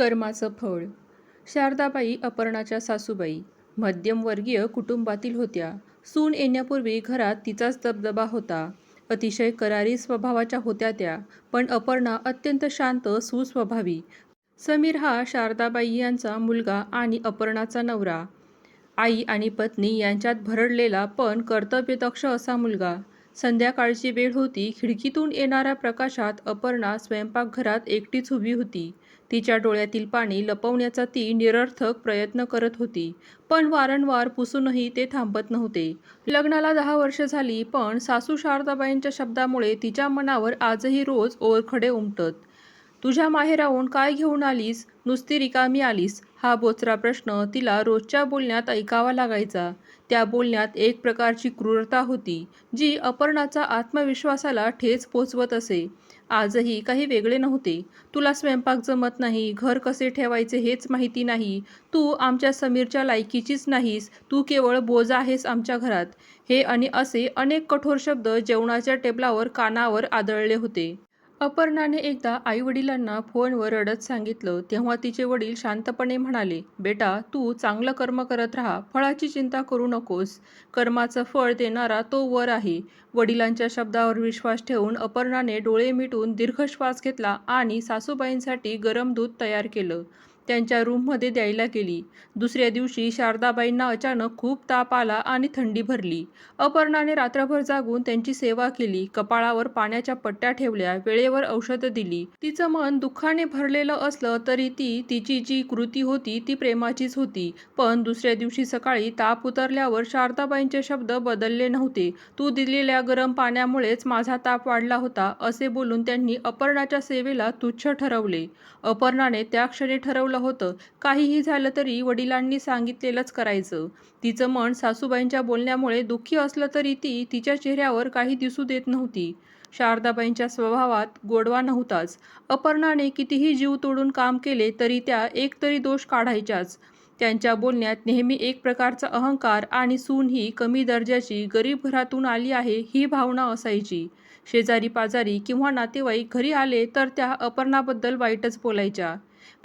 कर्माचं फळ. शारदाबाई अपर्णाच्या सासूबाई मध्यमवर्गीय कुटुंबातील होत्या. सून येण्यापूर्वी घरात तिचाच दबदबा होता. अतिशय करारी स्वभावाच्या होत्या त्या पण अपर्णा अत्यंत शांत सुस्वभावी. समीर हा शारदाबाई यांचा मुलगा आणि अपर्णाचा नवरा. आई आणि पत्नी यांच्यात भरडलेला पण कर्तव्यदक्ष असा मुलगा. संध्याकाळची वेळ होती खिडकीतून येणाऱ्या प्रकाशात अपर्णा स्वयंपाकघरात एकटीच उभी होती. तिच्या डोळ्यातील पाणी लपवण्याचा ती निरर्थक प्रयत्न करत होती. पण वारंवार पुसूनही ते थांबत नव्हते. लग्नाला दहा वर्ष झाली पण सासू शारदाबाईंच्या शब्दामुळे तिच्या मनावर आजही रोज ओरखडे उमटत. तुझ्या माहेराहून काय घेऊन आलीस? नुसती रिकामी आलीस हा बोचरा प्रश्न तिला रोजच्या बोलण्यात ऐकावा लागायचा. त्या बोलण्यात एक प्रकारची क्रूरता होती जी अपर्णाचा आत्मविश्वासाला ठेच पोचवत असे. आजही काही वेगळे नव्हते. तुला स्वयंपाक जमत नाही घर कसे ठेवायचे हेच माहिती नाही. तू आमच्या समीरच्या लायकीचीच नाहीस तू केवळ बोजा आहेस आमच्या घरात. हे आणि असे अनेक कठोर शब्द जेवणाच्या टेबलावर कानावर आदळले होते. अपर्णाने एकदा आईवडिलांना फोनवर रडत सांगितलं तेव्हा तिचे वडील शांतपणे म्हणाले बेटा तू चांगलं कर्म करत राहा फळाची चिंता करू नकोस. कर्माचं फळ देणारा तो वर आहे. वडिलांच्या शब्दावर विश्वास ठेवून अपर्णाने डोळे मिटून दीर्घ श्वास घेतला आणि सासूबाईंसाठी गरम दूध तयार केलं. त्यांच्या रूममध्ये द्यायला गेली. दुसऱ्या दिवशी शारदाबाईंना अचानक खूप ताप आला आणि थंडी भरली. अपर्णाने रात्रभर जागून त्यांची सेवा केली. कपाळावर पाण्याच्या पट्ट्या ठेवल्या. वेळेवर औषधं दिली. तिचं मन दुःखाने भरलेलं असलं तरी ती तिची जी कृती होती ती प्रेमाचीच होती. पण दुसऱ्या दिवशी सकाळी ताप उतरल्यावर शारदाबाईंचे शब्द बदलले नव्हते. तू दिलेल्या गरम पाण्यामुळेच माझा ताप वाढला होता असे बोलून त्यांनी अपर्णाच्या सेवेला तुच्छ ठरवले. अपर्णाने त्या क्षणी ठरवलं होतं. काहीही झालं तरी वडिलांनी सांगितलेलंच करायचं. तिचं मन सासूबाईंच्या बोलण्यामुळे दुःखी असलं तरी ती तिच्या चेहऱ्यावर काही दिसू देत नव्हती. शारदाबाईंच्या स्वभावात गोडवा नव्हताच. अपर्णाने कितीही जीव तोडून काम केले तरी त्या एकतरी दोष काढायच्याच. त्यांच्या बोलण्यात नेहमी एक प्रकारचा अहंकार आणि सून ही कमी दर्जाची गरीब घरातून आली आहे ही भावना असायची. शेजारी पाजारी किंवा नातेवाईक घरी आले तर त्या अपर्णाबद्दल वाईटच बोलायच्या.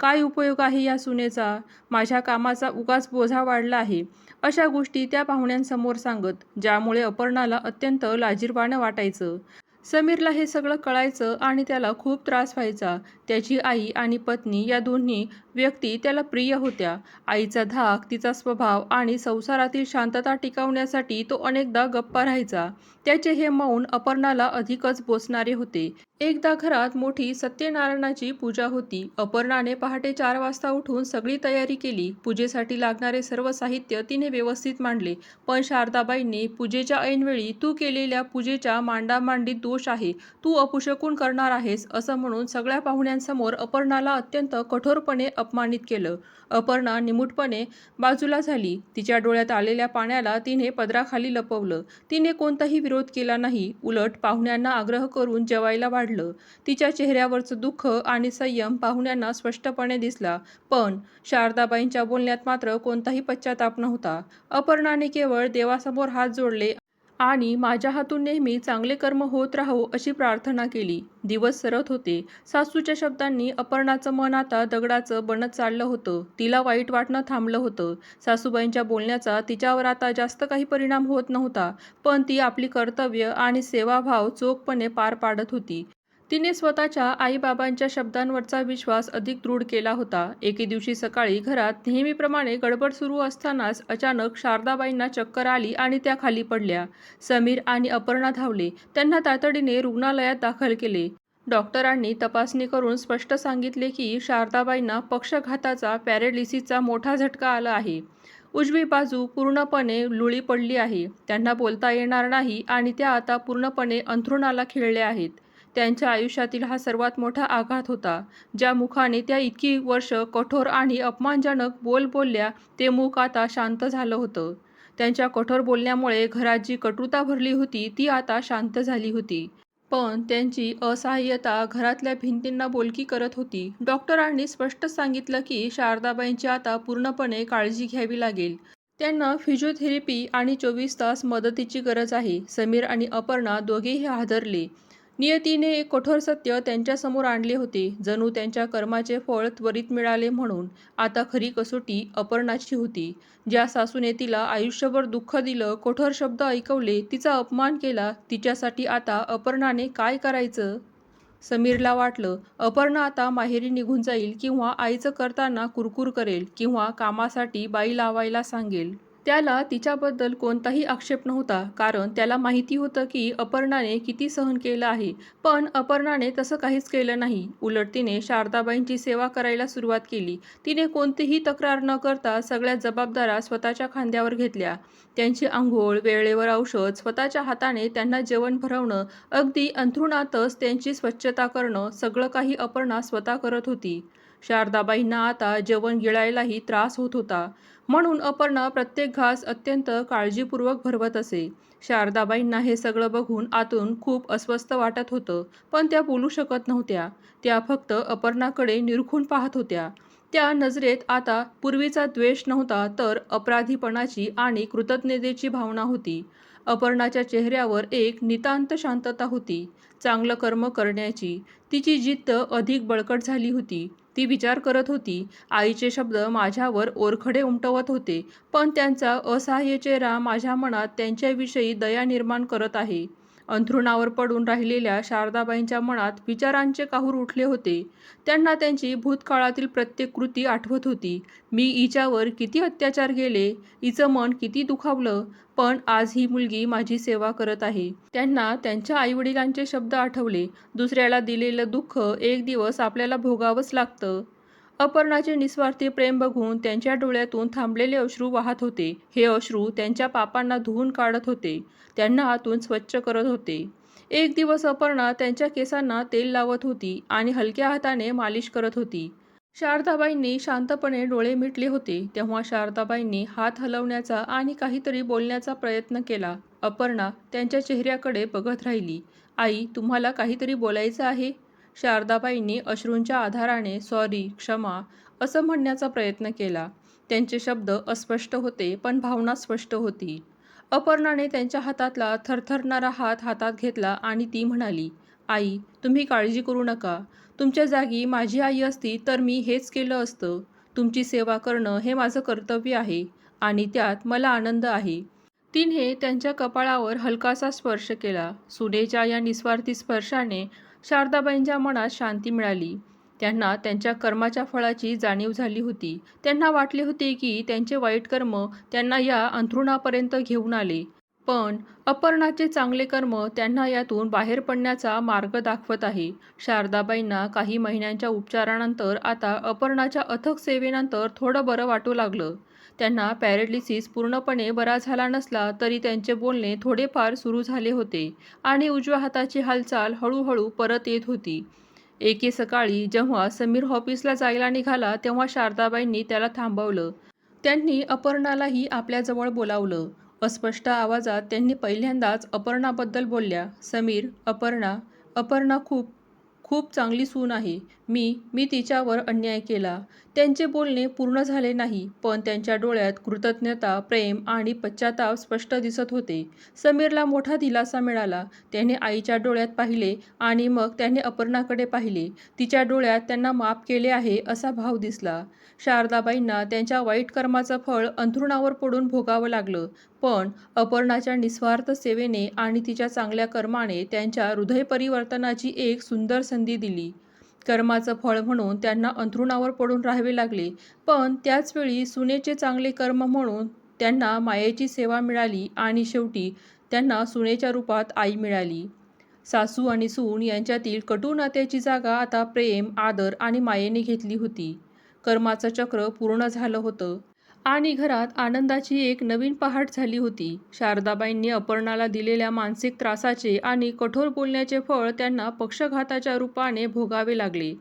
काय उपयोग आहे या सुनेचा? माझ्या कामाचा उगाच बोझा वाढला आहे. अशा गोष्टी त्या पाहुण्यांसमोर सांगत ज्यामुळे अपर्णाला अत्यंत लाजीरवाणं वाटायचं. समीरला हे सगळं कळायचं आणि त्याला खूप त्रास व्हायचा. त्याची आई आणि पत्नी या दोन्ही व्यक्ती त्याला प्रिय होत्या. आईचा धाक तिचा स्वभाव आणि संसारातील शांतता टिकवण्यासाठी तो अनेकदा गप्पा राहायचा. त्याचे हे मौन अपर्णाला अधिकच बोसणारे होते. एकदा घरात मोठी सत्यनारायणाची पूजा होती. अपर्णाने पहाटे चार वाजता उठून सगळी तयारी केली. पूजेसाठी लागणारे सर्व साहित्य तिने व्यवस्थित मांडले. पण शारदाबाईंनी पूजेच्या ऐनवेळी तू केलेल्या पूजेच्या मांडामांडीत दोष आहे. तू अपुशकून करणार आहेस असं म्हणून सगळ्या पाहुण्यांसमोर अपर्णाला अत्यंत कठोरपणे अपमानित केलं. अपर्णा निमूटपणे बाजूला झाली. तिच्या डोळ्यात आलेल्या पाण्याला तिने पदराखाली लपवलं. तिने कोणताही विरोध केला नाही. उलट पाहुण्यांना आग्रह करून जेवायला वाढलं. तिच्या चेहऱ्यावरचं दुःख आणि संयम पाहुण्यांना स्पष्टपणे दिसला. पण शारदाबाईंच्या बोलण्यात मात्र कोणताही पश्चाताप नव्हता. अपर्णाने केवळ देवासमोर हात जोडले आणि माझ्या हातून नेहमी चांगले कर्म होत राहो अशी प्रार्थना केली. दिवस सरत होते. सासूच्या शब्दांनी अपर्णाचं मन आता दगडाचं बनत चाललं होतं. तिला वाईट वाटणं थांबलं होतं. सासूबाईंच्या बोलण्याचा तिच्यावर आता जास्त काही परिणाम होत नव्हता पण ती आपली कर्तव्य आणि सेवाभाव चोखपणे पार पाडत होती. तिने स्वतःच्या आईबाबांच्या शब्दांवरचा विश्वास अधिक दृढ केला होता. एके दिवशी सकाळी घरात नेहमीप्रमाणे गडबड सुरू असतानाच अचानक शारदाबाईंना चक्कर आली आणि त्या खाली पडल्या. समीर आणि अपर्णा धावले. त्यांना तातडीने रुग्णालयात दाखल केले. डॉक्टरांनी तपासणी करून स्पष्ट सांगितले की शारदाबाईंना पक्षघाताचा पॅरेलिसिसचा मोठा झटका आला आहे. उजवी बाजू पूर्णपणे लुळी पडली आहे. त्यांना बोलता येणार नाही आणि त्या आता पूर्णपणे अंथरुणाला खिळल्या आहेत. त्यांच्या आयुष्यातील हा सर्वात मोठा आघात होता ज्या मुखाने त्या इतकी वर्ष कठोर आणि अपमानजनक बोल बोलल्या ते मुख आता शांत झालं होतं. त्यांच्या कठोर बोलण्यामुळे घरात जी कटुता भरली होती ती आता शांत झाली होती. पण त्यांची असहाय्यता घरातल्या भिंतींना बोलकी करत होती. डॉक्टरांनी स्पष्ट सांगितलं की शारदाबाईंची आता पूर्णपणे काळजी घ्यावी लागेल. त्यांना फिजिओथेरपी आणि चोवीस तास मदतीची गरज आहे. समीर आणि अपर्णा दोघेही हादरले नियतीने एक कठोर सत्य त्यांच्यासमोर आणले होते. जणू त्यांच्या कर्माचे फळ त्वरित मिळाले म्हणून आता खरी कसोटी अपर्णाची होती. ज्या सासूने तिला आयुष्यभर दुःख दिलं कठोर शब्द ऐकवले तिचा अपमान केला तिच्यासाठी आता अपर्णाने काय करायचं? समीरला वाटलं अपर्णा आता माहेरी निघून जाईल किंवा आईचं करताना कुरकुर करेल किंवा कामासाठी बाई लावायला सांगेल. त्याला तिच्याबद्दल कोणताही आक्षेप नव्हता कारण त्याला माहिती होतं की अपर्णाने किती सहन केलं आहे. पण अपर्णाने तसं काहीच केलं नाही. उलट तिने शारदाबाईंची सेवा करायला सुरुवात केली. तिने कोणतीही तक्रार न करता सगळ्या जबाबदाऱ्या स्वतःच्या खांद्यावर घेतल्या. त्यांची आंघोळ वेळेवर औषध स्वतःच्या हाताने त्यांना जेवण भरवणं अगदी अंथरुणातच त्यांची स्वच्छता करणं सगळं काही अपर्णा स्वतः करत होती. शारदाबाईंना आता जेवण गिळायलाही त्रास होत होता. म्हणून अपर्णा प्रत्येक घास अत्यंत काळजीपूर्वक भरवत असे. शारदाबाईंना हे सगळं बघून आतून खूप अस्वस्थ वाटत होतं पण त्या बोलू शकत नव्हत्या. त्या फक्त अपर्णाकडे निरखून पाहत होत्या. त्या नजरेत आता पूर्वीचा द्वेष नव्हता तर अपराधीपणाची आणि कृतज्ञतेची भावना होती. अपर्णाच्या चेहऱ्यावर एक नितांत शांतता होती. चांगलं कर्म करण्याची तिची जिद्द अधिक बळकट झाली होती. ती विचार करत होती. आईचे शब्द माझ्यावर ओरखडे उमटवत होते पण त्यांचा असहाय्य चेहरा माझ्या मनात त्यांच्याविषयी दया निर्माण करत आहे. अंथरुणावर पडून राहिलेल्या शारदाबाईंच्या मनात विचारांचे काहूर उठले होते. त्यांना त्यांची भूतकाळातील प्रत्येक कृती आठवत होती. मी हिच्यावर किती अत्याचार केले हिचं मन किती दुखावलं पण आज ही मुलगी माझी सेवा करत आहे. त्यांना त्यांच्या आईवडिलांचे शब्द आठवले. दुसऱ्याला दिलेलं दुःख एक दिवस आपल्याला भोगावंच लागतं. अपर्णाचे निस्वार्थी प्रेम बघून त्यांच्या डोळ्यातून थांबलेले अश्रू वाहत होते. हे अश्रू त्यांच्या पापांना धुवून काढत होते. त्यांना आतून स्वच्छ करत होते. एक दिवस अपर्णा त्यांच्या केसांना तेल लावत होती आणि हलक्या हाताने मालिश करत होती. शारदाबाईंनी शांतपणे डोळे मिटले होते. तेव्हा शारदाबाईंनी हात हलवण्याचा आणि काहीतरी बोलण्याचा प्रयत्न केला. अपर्णा त्यांच्या चेहऱ्याकडे बघत राहिली. आई तुम्हाला काहीतरी बोलायचं आहे? शारदाबाईंनी अश्रूंच्या आधाराने सॉरी क्षमा असं म्हणण्याचा प्रयत्न केला. त्यांचे शब्द अस्पष्ट होते पण भावना स्पष्ट होती. अपर्णाने त्यांच्या हातातला थरथरणारा हात हातात घेतला आणि ती म्हणाली आई तुम्ही काळजी करू नका. तुमच्या जागी माझी आई असती तर मी हेच केलं असतं. तुमची सेवा करणं हे माझं कर्तव्य आहे आणि त्यात मला आनंद आहे. तिने त्यांच्या कपाळावर हलकासा स्पर्श केला. सुनेच्या या निस्वार्थी स्पर्शाने शारदाबाईंच्या मनात शांती मिळाली. त्यांना त्यांच्या कर्माच्या फळाची जाणीव झाली होती. त्यांना वाटले होते की त्यांचे वाईट कर्म त्यांना या अंथरुणापर्यंत घेऊन आले. पण अपर्णाचे चांगले कर्म त्यांना यातून बाहेर पडण्याचा मार्ग दाखवत आहे. शारदाबाईंना काही महिन्यांच्या उपचारानंतर आता अपर्णाच्या अथक सेवेनंतर थोडं बरं वाटू लागलं. त्यांना पॅरेलिसिस पूर्णपणे बरा झाला नसला तरी त्यांचे बोलणे थोडेफार सुरू झाले होते आणि उजव्या हाताची हालचाल हळूहळू परत येत होती. एके सकाळी जेव्हा समीर ऑफिसला जायला निघाला तेव्हा शारदाबाईंनी त्याला थांबवलं. त्यांनी अपर्णालाही आपल्याजवळ बोलावलं. अस्पष्ट आवाजात त्यांनी पहिल्यांदाच अपर्णाबद्दल बोलल्या समीर अपर्णा अपर्णा खूप खूप चांगली सून आहे. मी मी तिच्यावर अन्याय केला. त्यांचे बोलणे पूर्ण झाले नाही पण त्यांच्या डोळ्यात कृतज्ञता प्रेम आणि पश्चाताप स्पष्ट दिसत होते. समीरला मोठा दिलासा मिळाला. त्याने आईच्या डोळ्यात पाहिले आणि मग त्याने अपर्णाकडे पाहिले. तिच्या डोळ्यात त्यांना माफ केले आहे असा भाव दिसला. शारदाबाईंना त्यांच्या वाईट कर्माचं फळ अंथरुणावर पडून भोगावं लागलं. पण अपर्णाच्या निस्वार्थ सेवेने आणि तिच्या चांगल्या कर्माने त्यांच्या हृदय परिवर्तनाची एक सुंदर संधी दिली. कर्माचं फळ म्हणून त्यांना अंथरुणावर पडून राहावे लागले. पण त्याचवेळी सुनेचे चांगले कर्म म्हणून त्यांना मायेची सेवा मिळाली आणि शेवटी त्यांना सुनेच्या रूपात आई मिळाली. सासू आणि सून यांच्यातील कटू नात्याची जागा आता प्रेम आदर आणि मायेने घेतली होती. कर्माचं चक्र पूर्ण झालं होतं. आणि घरात आनंदाची एक नवीन पहाट झाली होती. शारदाबाईंनी अपर्णाला दिलेल्या मानसिक त्रासाचे आणि कठोर बोलण्याचे फळ त्यांना पक्षघाताच्या रूपाने भोगावे लागले.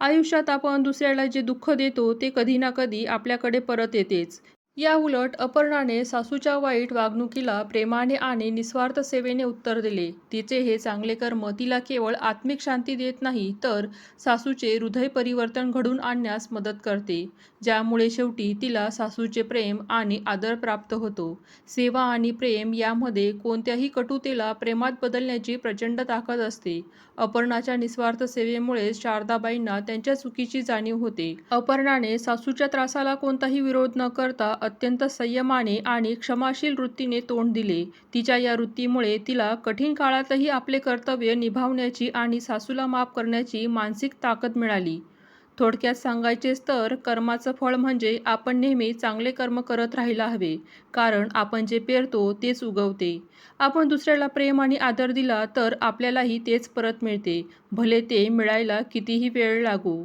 आयुष्यात आपण दुसऱ्याला जे दुःख देतो ते कधी ना कधी आपल्याकडे परत येतेच. याउलट अपर्णाने सासूच्या वाईट वागणुकीला प्रेमाने आणि निस्वार्थ सेवेने उत्तर दिले. तिचे हे चांगले कर्म तिला केवळ आत्मिक शांती देत नाही तर सासूचे हृदय परिवर्तन घडून आणण्यास मदत करते. ज्यामुळे शेवटी तिला सासूचे प्रेम आणि आदर प्राप्त होतो. सेवा आणि प्रेम यामध्ये कोणत्याही कटुतेला प्रेमात बदलण्याची प्रचंड ताकद असते. अपर्णाच्या निस्वार्थ सेवेमुळे शारदाबाईंना त्यांच्या चुकीची जाणीव होते. अपर्णाने सासूच्या त्रासाला कोणताही विरोध न करता अत्यंत संयमाने आणि क्षमाशील वृत्तीने तोंड दिले. तिच्या या वृत्तीमुळे तिला कठीण काळातही आपले कर्तव्य निभावण्याची आणि सासूला माफ करण्याची मानसिक ताकद मिळाली. थोडक्यात सांगायचेच तर कर्माचं फळ म्हणजे आपण नेहमी चांगले कर्म करत राहायला हवे कारण आपण जे पेरतो तेच उगवते. आपण दुसऱ्याला प्रेम आणि आदर दिला तर आपल्यालाही तेच परत मिळते. भले ते मिळायला कितीही वेळ लागू.